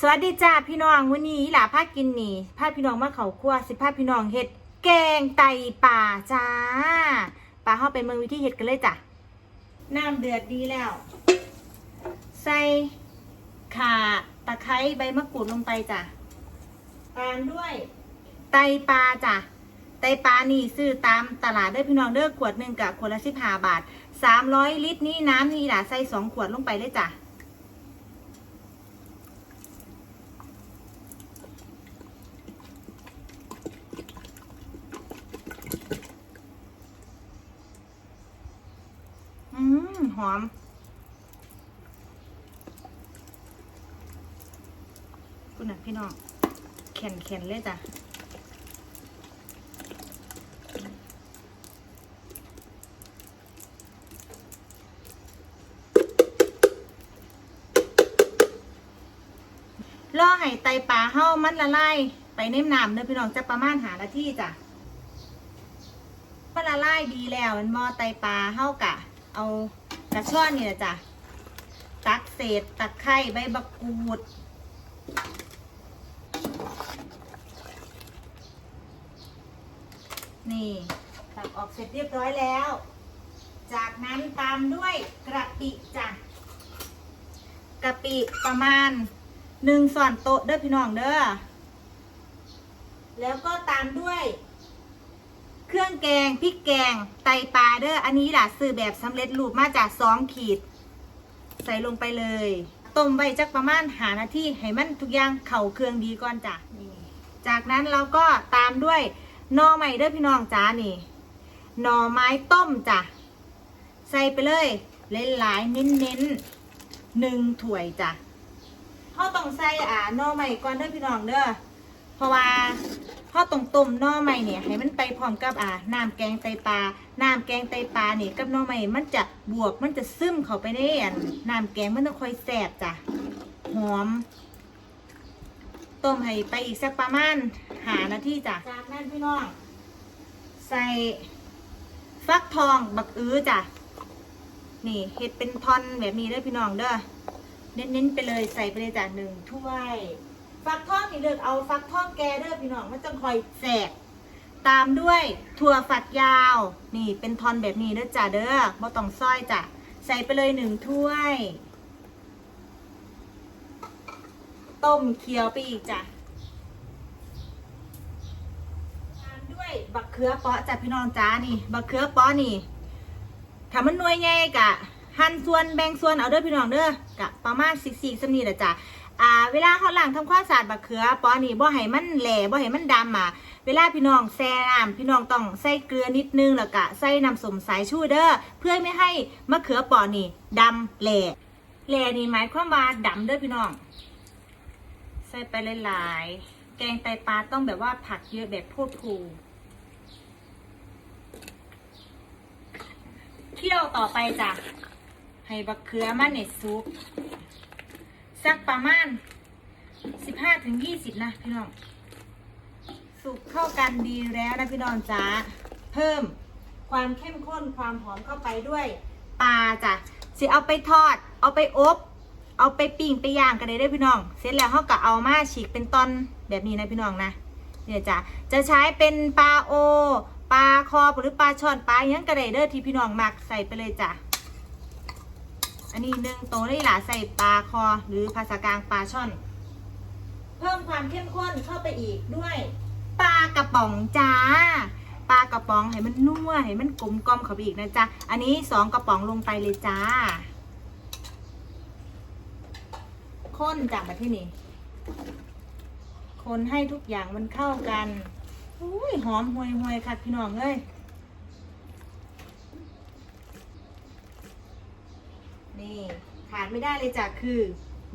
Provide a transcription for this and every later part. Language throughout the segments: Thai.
สวัสดีจ้าพี่น้องวันนี้หลาพากินนี่พาพี่น้องมาเขาครัวสิพาพี่น้องเฮ็ดแกงไตป่าจ้าปลาเข้าไปเมืองวิธีเฮ็ดกันเลยจ้ะน้ำเดือดดีแล้ว ใส่ข่าตะไคร้ใบมะกรูดลงไปจ้ะตามด้วยไตปลาจ้ะไตปลานี่ซื้อตามตลาดเด้อพี่น้องเด้อขวดหนึ่งกับขวดละสิบห้าบาทสามร้อยลิตรนี่น้ำนี่หล่ะใส่สองขวดลงไปเลยจ้ะ อืม หอมคุณน่ะพี่น้องแข็นแข็นเลยจ้ะล่อให้ไตปลาเฮ้ามันละลายไปเน้มน้ำเด้อพี่น้องจะประมาณหานาทีจ้ะมันละลายดีแล้วมันมอไตปลาเฮากะ เอา กระช่อนนี่แหละจ้ะ ตักเศษตะไคร้ใบบักกูด นี่ตักออกเสร็จเรียบร้อยแล้ว จากนั้นตามด้วยกระปิจ้ะ กระปิประมาณหนึ่งส่อนโต๊ะเด้อพี่น้องเด้อ แล้วก็ตามด้วย รื่องแกงพริกแกงไตปลาเด้ออันนี้ล่ะซื้อแบบสำเร็จรูปมาจากสองขีด ใส่ลงไปเลยต้มไว้จักประมาณหานาทีให้มันทุกอย่างเข่าเครื่องดีก่อนจ้ะจากนั้นเราก็ตามด้วยหน่อใหม่เด้อพี่น้องจ้านี่หน่อไม้ต้มจ้ะ ใส่ไปเลยหลายๆเน้นๆหนึ่งถ้วยจ้ะเขาต้องใส่อ่าหน่อใหม่ก่อนเด้อพี่น้องเด้อ เพราะว่าเขาต้องต้มน่อใหม่เนี่ยให้มันไปพร้อมกับอ่าน้ำแกงไตปลา น้ำแกงไตปลาเนี่ยกับน่อใหม่มันจะบวกมันจะซึมเข้าไปในอันน้ำแกงมันต้องค่อยแสบจ้ะหอม ต้มให้ไปอีกสักประมาณหานาทีจ้ะจากนั้นพี่น้องใส่ฟักทองบักอื้อจ้ะนี่เห็ดเป็นท่อนแบบนี้เด้อพี่น้องเด้อเน้นๆไปเลยใส่ไปเลยจ้ะหนึ่งถ้วย ฟักทองนี่เลือกเอาฟักทองแกเด้อพี่น้องมันจะคอยแสกตามด้วยถั่วฝักยาว นี่เป็นทอนแบบนี้เด้อจ้ะเด้อบ่ต้องซอยจ้ะใส่ไปเลยหนึ่งถ้วย ต้มเคี่ยวไปอีกจ้ะตามด้วยบักเขือเปาะจ้ะพี่น้องจ้านี่ บักเขือเปาะนี่ถ้ามันหน่วยใหญ่กะหั่นส่วนแบ่งส่วนเอาเด้อพี่น้องเด้อกะประมาณสิสี่สำนีแหละจ้ะ อ่า เวลาเขาล้างทำความสะอาดบักเขือปอนี่บ่ให้มันแหล่บ่ให้มันดำอะเวลาพี่น้องแช่น้ำพี่น้องต้องใส่เกลือนิดนึงแล้วก็ใส่น้ำสมสายชูเด้อเพื่อไม่ให้มะเขือปอนี่ดำแหล่แหล่นี่หมายความว่าดำเด้อพี่น้อง ใส่ไปหลายๆแกงไตปลาต้องแบบว่าผักเยอะแบบพูดพูเคี่ยวต่อไปจ้ะให้บักเขือมันเนี่ยซุป สักประมาณสิบห้าถึงยี่สิบนะพี่น้อง สุกเข้ากันดีแล้วนะพี่น้องจ้าเพิ่มความเข้มข้นความหอมเข้าไปด้วยปลาจ้ะสิเอาไปทอด เอาไปอบ เอาไปปิ้งไปย่างกันเลยได้พี่น้อง เสร็จแล้วเขาก็เอามาฉีกเป็นตอนแบบนี้นะพี่น้องนะเนี่ยจ้ะจะใช้เป็นปลาโอปลาคอหรือปลาช่อนปลาอยังกระเดเด้อที่พี่น้องมักใส่ไปเลยจ้ะ อันนี้หนึ่งโตได้หลาใส่ปลาคอหรือภาษากลางปลาช่อน เพิ่มความเข้มข้นเข้าไปอีกด้วย ปลากระป๋องจ้า ปลากระป๋องให้มันนัวให้มันกลมกล่อมเข้าไปอีกนะจ๊ะ อันนี้สองกระป๋องลงไปเลยจ้า ข้นจากมาที่นี่ คนให้ทุกอย่างมันเข้ากันอุ้ยหอมห่วยห่วยๆค่ะพี่น้องเอ้ย นี่ขาดไม่ได้เลยจ้ะคือ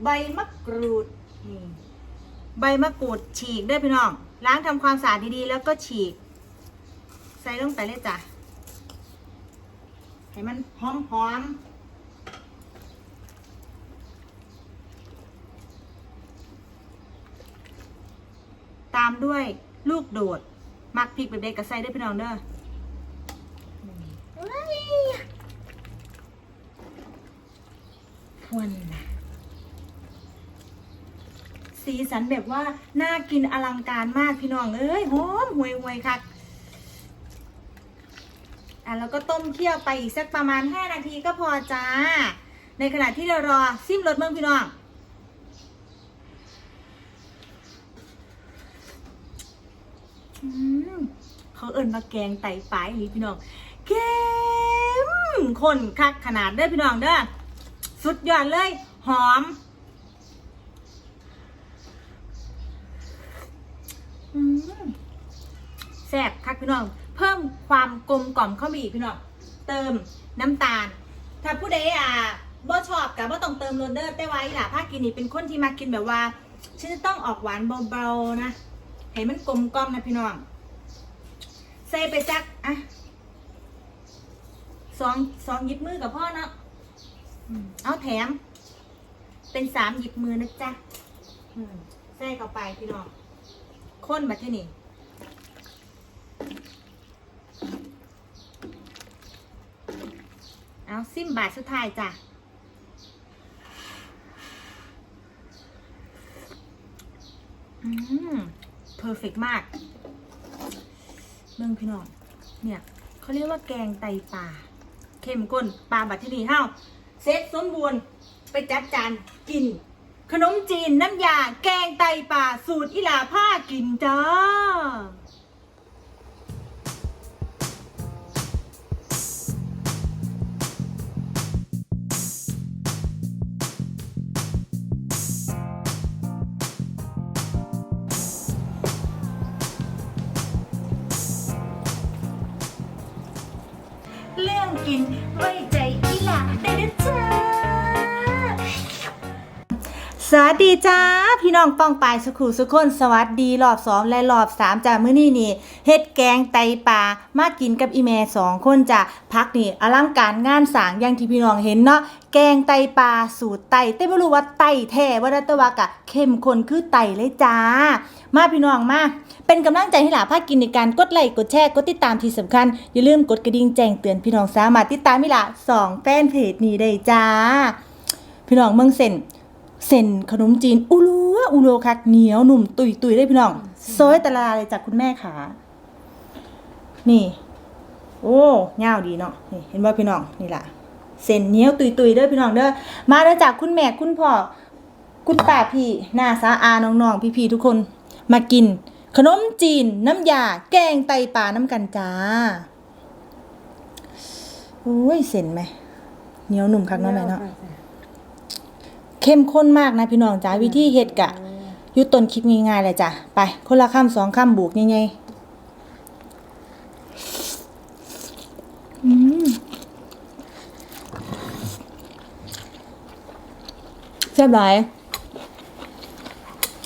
ใบมะกรูดนี่ใบมะกรูดฉีกด้วยพี่น้อง ล้างทำความสะอาดดีๆแล้วก็ฉีก ใส่ลงไปเลยจ้ะให้มันหอมๆตามด้วยลูกโดด มักพริกแบบเด็กกับใส่ด้วยพี่น้องเด้อเฮ้ย ควนนะ สีสันแบบว่าน่ากินอลังการมากพี่น้องเอ้ยหอมห่วยหวยๆค่ะอะแล้วก็ต้มเคี่ยวไปอีกสักประมาณ 5 นาทีก็พอจ้า ในขณะที่เรารอซิมรสเมืองพี่น้องเขาเอิญมาแกงไตปลายนี่พี่น้องเข้มข้นคักขนาดเด้อพี่น้องเด้อสุดยอดเลย หอม อืม แซ่บคักพี่น้อง เพิ่มความกลมกล่อมเข้าไปอีกพี่น้อง เติมน้ำตาล ถ้าผู้ใดอะบ่ชอบกับบ่ต้องเติมโรเดอร์แต่ไว้ล่ะภาคกินนี่เป็นคนที่มากินแบบว่าฉันจะต้องออกหวานเบาๆนะให้มันกลมกล่อมนะพี่น้อง ใส่ไปจักอะสองสองหยิบมือกับพ่อเนาะเอาแถม เป็นสามหยิบมือนะจ๊ะใส่เข้าไปพี่น้อง ข้นมาที่นี่เอาซิมบาทสุดท้ายจ้ะอืมเพอร์เฟกมากเมืองพี่น้อง เนี่ยเขาเรียกว่าแกงไตปลาเข้มข้นปลาบัดที่นี่เฮ้าเซตสมบูรณ์ไปจัดจานกิน ขนมจีนน้ำยา แกงไตปลาสูตรอิลาผ้ากินจ้า ดีจ้าพี่น้องป้องปายสุขุสุขคนสวัสดีรอบสองและรอบสามจ้ามื้อนี้นี่เฮ็ดแกงไตปลามากินกับอีแม่สองคนจ้ะพักนี่อลังการงานสางอย่างที่พี่น้องเห็นเนาะแกงไตปลาสูตรไตแต่ไม่รู้ว่าไตแท้ว่าดัตวากะเข้มข้นคือไตเลยจ้า มาพี่น้องมาเป็นกำลังใจให้หลาภาคกินในการกดไลค์กดแชร์กดติดตามที่สำคัญอย่าลืมกดกระดิ่งแจ้งเตือนพี่น้องสามารถติดตามพี่หลาสองแฟนเพจนี้ได้จ้า พี่น้องเมืองเส้น เส้นขนมจีนอุลัวอุโลคักเหนียวหนุ่มตุยตุยได้พี่น้องโซยตะลาเลยจากคุณแม่ขานี่ โอ้ยาดีเนาะนี่เห็นว่าพี่น้องนี่ล่ะเส้นเหนียวตุยตุยเด้อพี่น้องเด้อมาแล้วจากคุณแม่คุณพ่อคุณป้าพี่หน้าสาอาน้องๆพี่ๆทุกคนมากิน ขนมจีน น้ำยา แกงไตปลาน้ำกันจ้าโอ้ยเส้นไหมเหนียวหนุ่มคักเนาะแม่เนาะ เข้มข้นมากนะพี่น้องจ้าวิธีเฮ็ดกะอยุต้นคลิปง่ายๆเลยจ้ะไป คนละคำสองคำบุกยังไงอืมแซ่บหลาย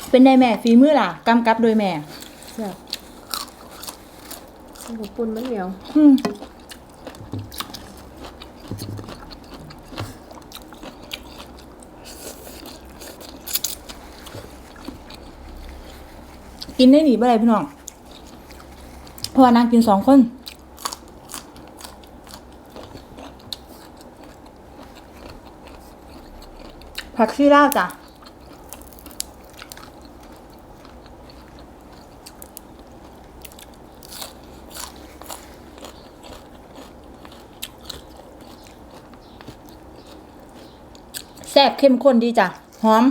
เป็นได้แม่ฝีมือล่ะกำกับโดยแม่แซ่บข้าวปุ้นมันเหนียวอืม กินได้หนีบ่ได้พี่น้องเพราะว่านางกินสองคนผักชีลาวจ้ะแซ่บเข้มข้นดีจ้ะ หอม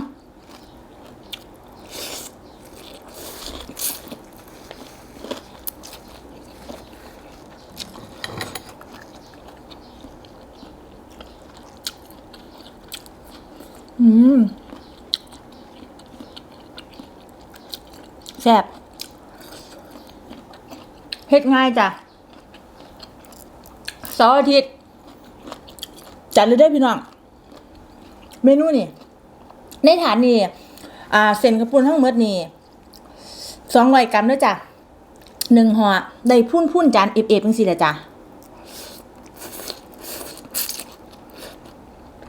อืม แซ่บเฮ็ดง่ายจ้ะเสาร์อาทิตย์จัดเลยได้อพี่น้อง เมนูนี่ ในฐานนี่อ่าเส้นกระปุนทั้งหมดนี่สองร้อยกรัมเด้อจ้ะหนึ่งห่อได้พุ่นพุ่นๆจานเอฟเอฟจังสิแหละจ้ะ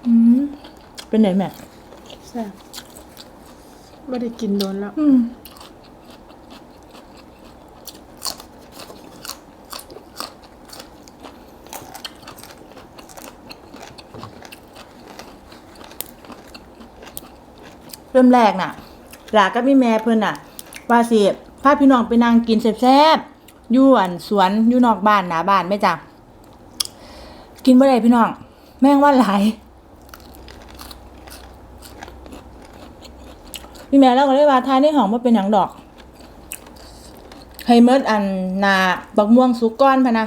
อืมเป็นไหนแม่แซ่บไม่ได้กินโดนแล้ว อืม ริ่มแรกน่ะ หลาก็มีแม่เพิ่นอะ ว่าสิพาพี่น้องไปนั่งกินแซ่บๆอยู่อันสวนอยู่นอกบ้านหนาบ้านแม่จ้ะกินบ่ได้พี่น้อง แม่งว่าหลายพี่แม่เราก็เลยว่าทายในห้องว่าเป็นหยังดอกให้เมิดอันนาบักม่วงสุกก้อนพะนะ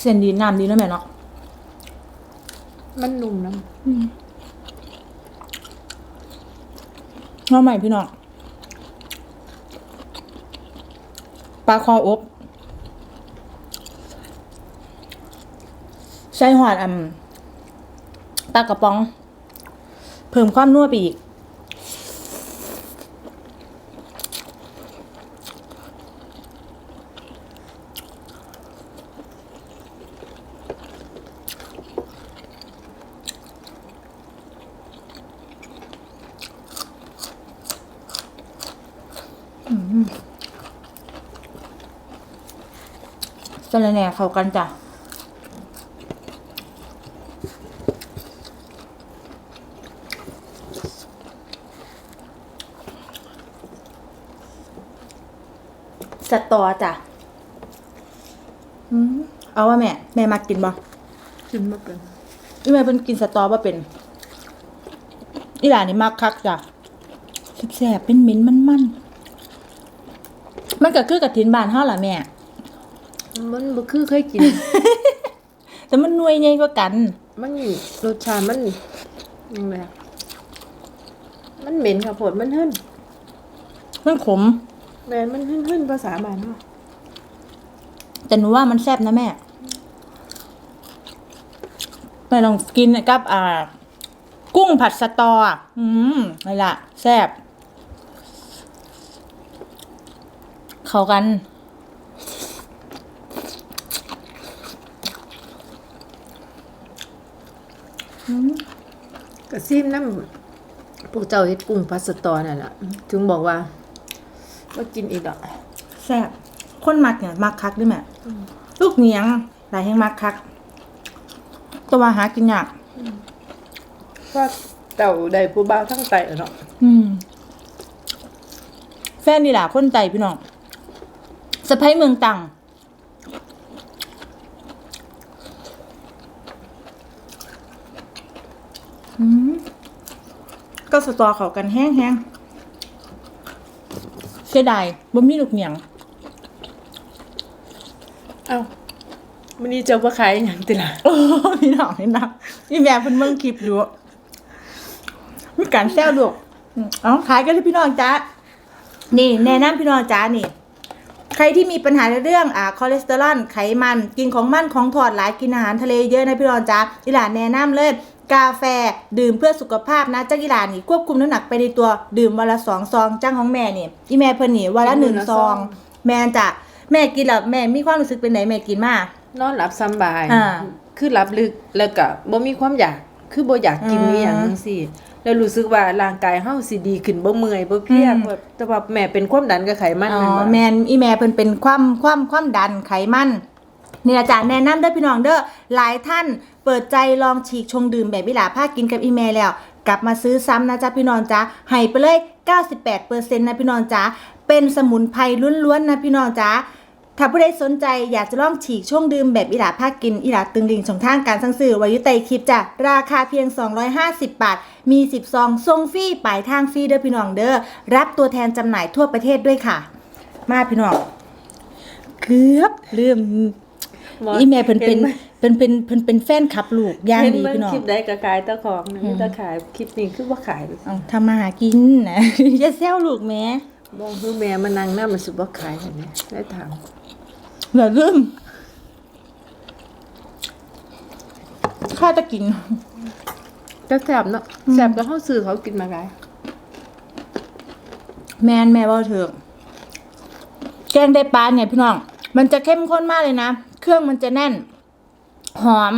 เส้นดีน้ำดีแล้วแม่เนาะมันนุ่มนะน้องใหม่พี่น้องปลาคออบใส่หอดอันปลากระป๋อง เพิ่มความนัวไปอีก สะระแหน่เข้ากันจ้ะสตอจ้ะเอาว่าแม่ แม่มากินบ่กินมาเป็นอีแม่เพิ่นกินสตอบ่เป็น อีหลานนี่มากคักจ้ะแซ่บๆเป็นเหม็นมันมันๆ มันก็คือกระถินบ้านเฮาล่ะแม่ มันบ่คือเคยกิน แต่มันหน่วยใหญ่กว่ากัน มันรสชาติมันยังไงอะมันเหม็นค่ะผดมันหึ่นมันขมแม่นมันหึ่นหึ่นภาษาบ้านเนาะแต่หนูว่ามันแซ่บนะแม่แม่ลองกินกับ อ่า กุ้งผัดสตออะอืมนี่ล่ะแซ่บ เข้ากันกระซิมน้ำพวกเจ้าเฮ็ดกุ้งพัสตอนั่นแหละถึงบอกว่าว่ากินอีกดอกแซ่บคนมักเนี่ยมักคักด้วยแม่ลูกเหนียงหลายแห่งมักคักแตัวาหากินยากว่าเจ้าได้ผู้บ่าวทั้งไตเนาะอืมแฟนนี่ล่ะคนใจพี่น้อง สะพ้ยเมืองตังอืมก็สตอเขากันแห้งแห้งเสียดายบ่มีลูกเหนียง เอ้ามันนี้เจ้าบ่ขายหยังติล่ะโอ้พี่น้องนี่นะพี่แม่เพิ่นเบิ่งคลิปอยู่มีการแซวลูกอืมเอาขายกันเลยพี่น้องจ้านี่ แนะนำพี่น้องจ้านี่ใค รที่มีปัญหาในเรื่องอ่าคอเลสเตอรอลไขมันกินของมันของถอดหลายกินอาหารทะเลเยอะนะพี่น้องจ้าอีหลานแนะนำเลยกาแฟดื่มเพื่อสุขภาพนะจ้าอีหลานนี่ควบคุมน้ำหนักไปในตัวดื่มวันละสองซองจ้างของแม่นี่อีแม่เพิ่นนี่วันละหนึ่งซอง แม่จ้ะแม่กินแล้วแม่มีความรู้สึกเป็นไหนแม่กินมากนอนหลับสำบายอ่าคือหลับลึกแล้วก็บ่มีความอยากคือบ่อยากกินอืมนี่อย่างจังซี่ แล้วรู้สึกว่าร่างกายเฮาสิดีขึ้นบ่เมื่อยบ่เพลียอืมเพราะแต่ว่าแม่เป็นความดันกับไขมันอ๋อแม่นบ่แมนอีแม่เพิ่นเป็นความความความดันไขมันนี่อาจารย์แนะนำเด้อพี่น้องเด้อหลายท่านเปิดใจลองฉีกชงดื่มแบบวิลาภาคกินกับอีแม่แล้ว กลับมาซื้อซ้ำนะจ๊ะพี่น้องจ๊ะให้ไปเลย 98%นะพี่น้องจ๊ะเป็นสมุนไพรล้วนๆนะพี่น้องจ๊ะ ถ้าผู้ใดสนใจอยากจะลองฉีกช่วงดื่มแบบอีหลาภาคกินอีหลาตึงลิงช่องทางการสั่งซื้อไว้อยู่ใต้คลิปจ้ะราคาเพียง 250 บาท มี 10 ซองส่งฟรีปลายทางฟรีเด้อพี่น้องเด้อรับตัวแทนจำหน่ายทั่วประเทศด้วยค่ะ มาพี่น้องเกือบลืมหมออีแม่เพิ่นเป็นห็ไหมเพิ่นเป็นเพิ่นเป็นแฟนคลับลูกอย่างเห็นดีเบิ่งพี่น้องคลิปใดก็ขายแตะของนะมีแต่ขายคลิปนี้คือบ่ขายเอาทำมาหากินนะอย่าแซวลูกแม่บ่คือแม่มานั่งนำมันสิบ่ขายหั่นแหละได้ถาม อย่าลืมข้าจะกินแต่แซ่บเนาะแซ่บก็เฮาซื้อเขากินมาไงแมนแม่ว่าเถอะแกงไตปลาเนี่ยพี่น้อง มันจะเข้มข้นมากเลยนะ เครื่องมันจะแน่น หอม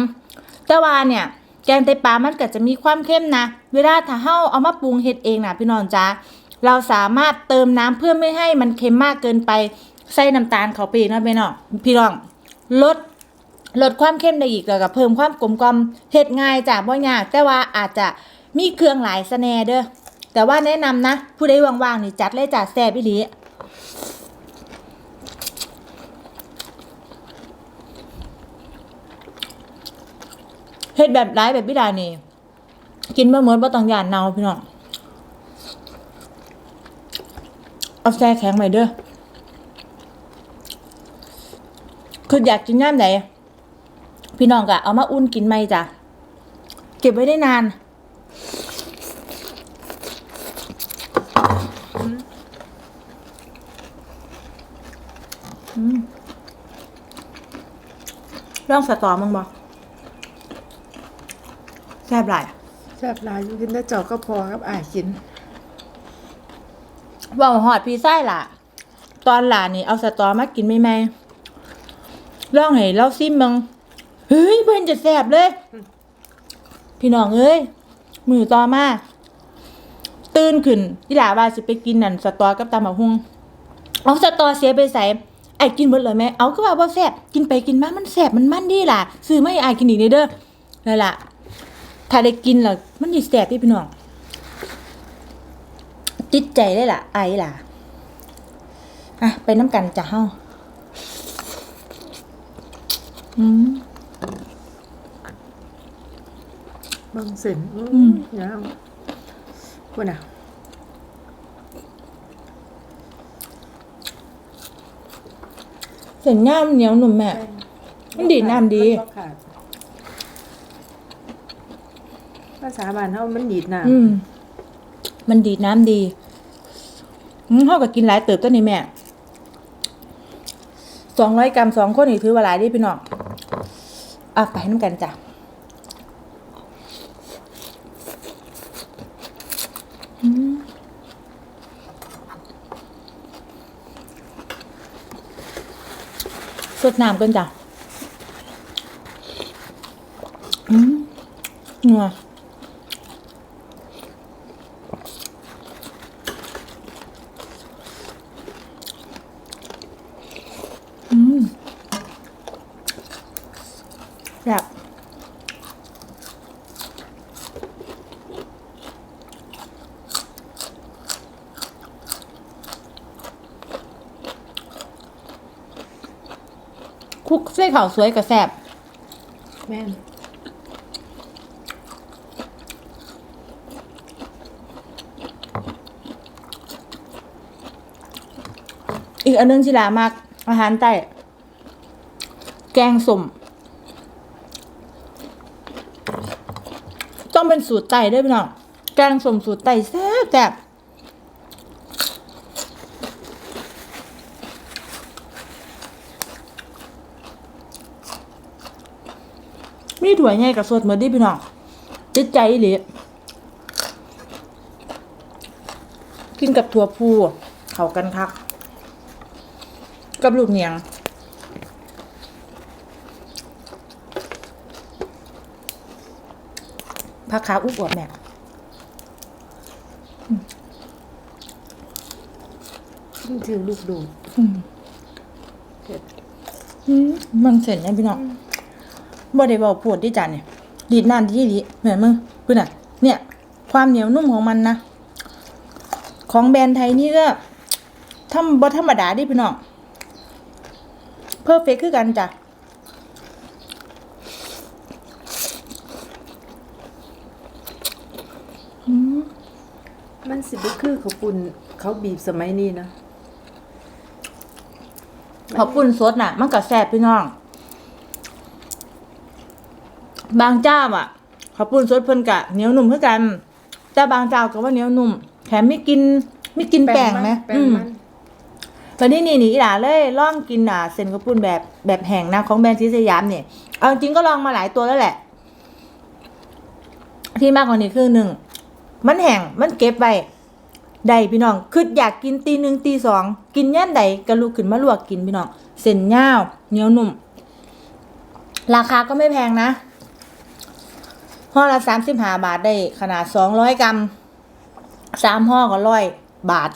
แต่ว่าเนี่ย แกงไตปลามันก็จะมีความเข้มนะ เวลาถ้าเฮาเอามาปรุงเฮ็ดเองนะพี่น้องจ้าเราสามารถเติมน้ำเพื่อไม่ให้มันเค็มมากเกินไป ใส่น้ำตาลเขาไปนะพี่น้องพี่น้องลดลดความเข้มได้อีกแล้วก็เพิ่มความกลมกลอมเฮ็ดง่ายจ้ะบ่ยากแต่ว่าอาจจะมีเครื่องหลายสแหนเด้อแต่ว่าแนะนำนะ ผู้ใดว่างๆนี่จัดเลยจ้ะแซ่บอีหลีเฮ็ดแบบร้ายแบบพิดานี่ กินบ่หมดบ่ต้องยานเนาพี่น้องเอาแซ่แข็งไว้เด้อ คืออยากกินย่ามไหนพี่น้องก็เอามาอุ่นกินไหมจ้ะเก็บไว้ได้นานอืมลองสตอมึงบอกแซ่บหลายแซ่บหลายอยู่กินได้เจอกก็พอครับอ่ายกินว่าหอดพี่ไส้ล่ะ ตอนหลานนี่เอาสตอมากินไม่แม่ ลองให้เราซิมมึงเฮ้ยเพื่นจะแซ่บเลย พี่น้องเอ้ยมือต่อมาตื่นขึ้นที่หลาว่าสิไปกินนั่นสตอกับตำบักฮุงเอาสตอเสียไปใส่ไอ้กินหมดเลยแม่เอาก็ว่าบ่แซ่บกินไปกินมามันแซ่บมันมันดีล่ะซื้อไม่อายกินอีกเด้อนั่นล่ะถ้าได้กินล้วมันสิแซ่บพี่พี่น้องติดใจได้ล่ะไอ้ล่ะอะไปน้ำกันจ้ะเฮาอืม บางเส้นอือืมมยาวคุณอะเส้นย่ามเหนียวหนุ่มแม่มันดีดน้ำดีมันบ่ขาดภาษาบ้านเฮามันดีดน้อืมมันดีดน้ำดีอืมเฮาก็กินหลายเติบตัวนี้แม่ส องร้อยกรัมสองคนนี่ถือว่าหลายดิพี่น้องอะไปน้ำกันจ้ะสดน้ำกันจ้ะอืมนัว อืมแบบคุกเส้น ขาวสวยกับแสบำแม่นอีกอันนึงที่ลามาก อาหารใต้แกงส้มต้องเป็นสูตรไต่ด้วยพี่น้องแกงส้มสูตรไต่แซ่บแซ่บ มีถั่วยใหญ่กับสดเหมือนดิพี่น้องจิตใจอีหรือกินกับถั่วพูเข้ากันคัก กับลูกเนียงผักขาวอุบอวบแม่มันถือลูกดูดอืมเผ็ดอืมมันเสร็จนะพี่น้อง บ่ได้บอกปวดที่จานเนี่ยดีดนานที่ดีเหมือนมึงเพื่อนอะ เนี่ย ความเหนียวนุ่มของมันนะของแบรนด์ไทยนี่ก็ทำบ่ธรรมดาดิพี่น้องเพอร์เฟกคือกันจ้ะอืมมันสิบ่คือเขาวปุ่นเขาบีบสมัยนี้นะขอบคุณสดน่ะ มันก็แซ่บพี่น้อง บางเจ้าอะขอบคุณสดเพิ่นกะเหนียวหนุ่มคือกัน แต่บางเจ้าก็ว่าเหนียวหนุ่ม แถมไม่กินไม่กินแป้งไหมแป้งอืมมันวันนี้นี่นี่อีหลาเลยลองกินอะเส้นกระปุ้นแบบแบบแห้งนะของแบรนด์ซีสยามเนี่ยเอาจริงก็ลองมาหลายตัวแล้วแหละ ที่มากกว่านี้คือหนึ่งมันแห้งมันเก็บไว้ได้พี่น้องคืออยากกินตีหนึ่งตีสองกินย่านใดก็ลุกขึ้นมาลวกกินพี่น้องเส้นยาวเหนียวนุ่ม ราคาก็ไม่แพงนะ ห่อละสามสิบห้าบาทได้ขนาดสองร้อยกรัมสามห่อก็ร้อยบาท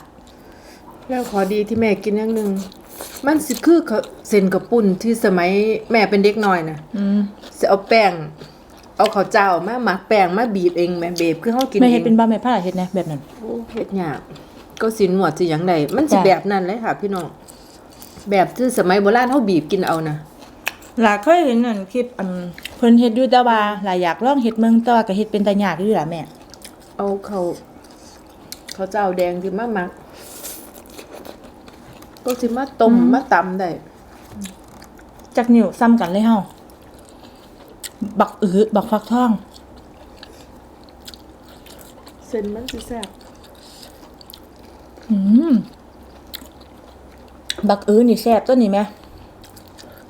แล้วขอดีที่แม่กินอย่างหนึ่งมันสิคือเขาเส้นกับปุ่นที่สมัยแม่เป็นเด็กน้อยนะอืมสิเอาแป้ง เอาข้าวเจ้ามาหมักแป้งมาบีบเองแม่บีบคือเฮากินแม่เอเฮ็ดงเป็นบ้าแม่ผ้าเฮ็ดนะแบบนั้นโอ้เฮ็ดยากก็สินหนวดสิหยังใดมันสิจ้ะแบบนั้นเลยค่ะ พี่น้องแบบที่สมัยโบราณเฮาบีบกินเอานะ หลายเคยเห็นนั่นคลิปอันเพิ่นเฮ็ดอยู่แต่ว่าหลายอยากลองเฮ็ดเมืองแต่ว่าก็เฮ็ดเป็นตายากอยู่ล่ะแม่เอาเขาเขาวเจ้าแดงที่มาหมัก ก็สิมาต้มมาตำได้จักนิ้วซ้ำกันเลยเฮาบักอื้อบักฟักทอง เส้นมันสิแซ่บอืมบักอื้อนี่แซ่บตัวนี้แม่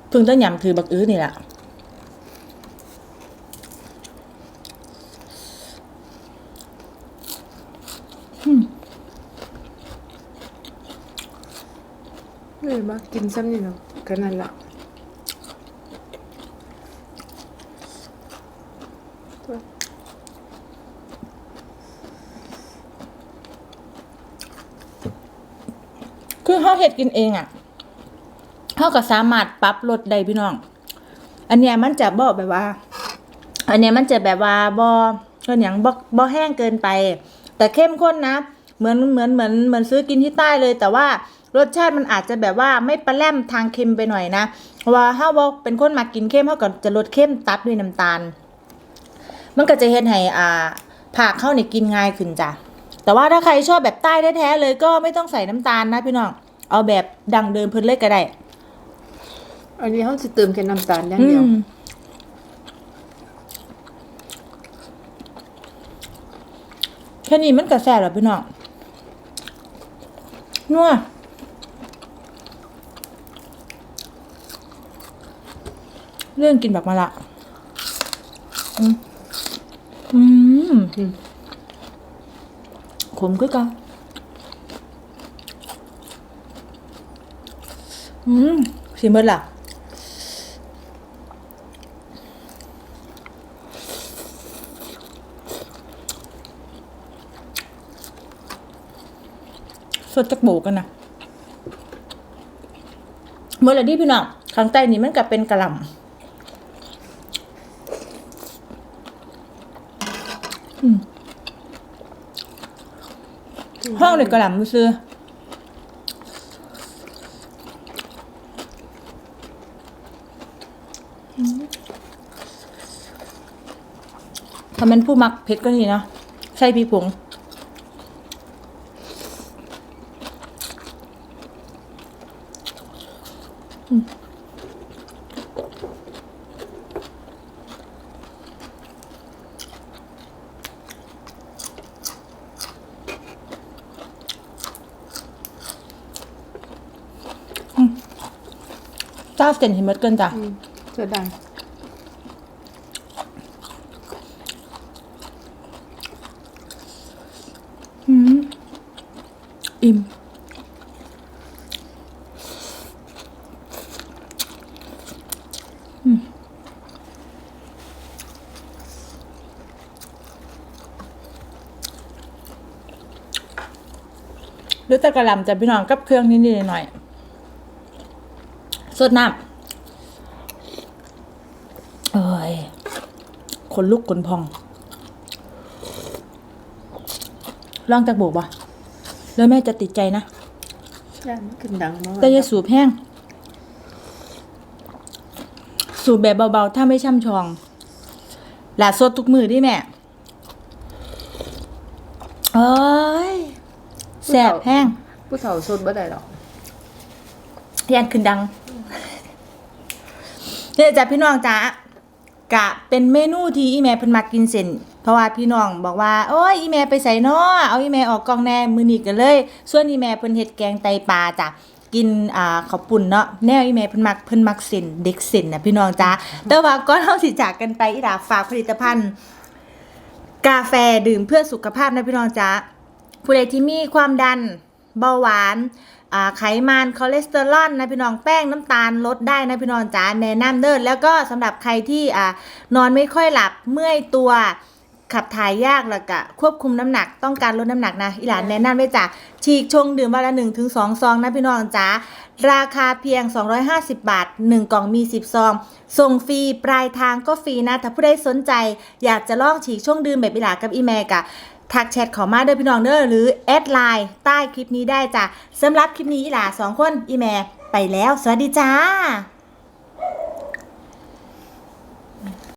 เพิ่งจะยำคือบักอื้อนี่ล่ะเลยมากินซ้ำนี่เนาะก็นั่นละคือเฮาเฮ็ดกินเองอะ เฮาก็สามารถปรับรสได้พี่น้อง อันเนี้ยมันจะบ่แบบว่า อันเนี้ยมันจะแบบว่าบ่ก็อย่างบ่บ่แห้งเกินไป แต่เข้มข้นนะ เหมือนเหมือนเหมือนเหมือนซื้อกินที่ใต้เลย แต่ว่ารสชาติมันอาจจะแบบว่าไม่ปลาแรมทางเค็มไปหน่อยนะว่าเฮาบ่เป็นคนมากินเค็มเฮาก็จะลดเข้มตัดด้วยน้ำตาล มันก็จะเฮ็ดให้อ่าผักเข้านี่กินง่ายขึ้นจ้ะแต่ว่าถ้าใครชอบแบบใต้แท้ๆเลยก็ไม่ต้องใส่น้ำตาลนะพี่น้อง เอาแบบดังเดิมเพิ่นเลยก็ได้ อันนี้เขาสิเติมแค่น้ำตาลอย่างเดียว แค่นี้มันก็แซ่บแล้วพี่น้องนัวเรื่องกินแบบมาละอืมอืมอืมขมคือกันอืมสิเบิดล่ะ สดจากโบกกันนะเมื่อไรที่พี่น้องข้างใต้นี่มันกับเป็นกระหลำห้องเด็กระหลำซื้ออืมถ้ามันผู้มักเผ็ดก็ดีเนาะใส่พริกผง เจ้าเส้นเห็นหมดเกินจ้ะ เสียดาย หรือแตะกระหลำจะพี่น้องกับเครื่องนิดๆหน่อยๆสดน้ำเอ้ยขนลุกขนพองลองจากโบกบ่แล้วแม่จะติดใจนะย่านมันขึ้นดังมากแต่อย่าสูบแห้ง สูบแบบเบาๆ ถ้าไม่ช่ำชอง หลาสดทุกมือดิแม่ เอ้ย แสบแห้งผู้เฒ่าสดบ่ได้หรอกแยนขึ้นดังเนี่ยจ้ะพี่น้องจ้ากะเป็นเมนูที่อีแม่เพิ่นมักกินเส้นเพราะว่าพี่น้องบอกว่าโอ้ยอีแม่ไปใส่น้อเอาอีแม่ออกกองแน่มือนี้กันเลย ส่วนอีแม่เพิ่นเฮ็ดแกงไตปลาจ้ะกินอ่าข้าวปุ่นเนาะแนวอีแม่เพิ่นมักเพิ่นมักเส้นเด็กเส้นนะพี่น้องจ้าแต่ว่าก่อนเฮาสิจากกันไปอีดาฝากผลิตภัณฑ์ กาแฟดื่มเพื่อสุขภาพนะพี่น้องจ้า ผู้ใดที่มีความดันเบาหวานอ่าไขมันคอเลสเตอรอลนะพี่น้องแป้งน้ำตาลลดได้นะพี่น้องจ้าแนะนำเด้อแล้วก็สำหรับใครที่อ่านอนไม่ค่อยหลับเมื่อยตัวขับถ่ายยากแล้วก็ควบคุมน้ำหนักต้องการลดน้ำหนักนะอีหลานแนะนำไว้จ้ะฉีกชงดื่มวันละ1ถึง2ซองนะพี่น้องจ๋าราคาเพียง 250 บาท 1 กล่องมี 10 ซอง ส่งฟรีปลายทางก็ฟรีนะ ถ้าผู้ใดสนใจ อยากจะลองฉีกช่วงดื่มแบบอีหลากับอีแมกะ ทักแชทขอมาเด้อพี่น้องเด้อหรือแอดไลน์ใต้คลิปนี้ได้จ้ะสำหรับคลิปนี้อีหลาสองคนอีแม่ไปแล้ว สวัสดีจ้า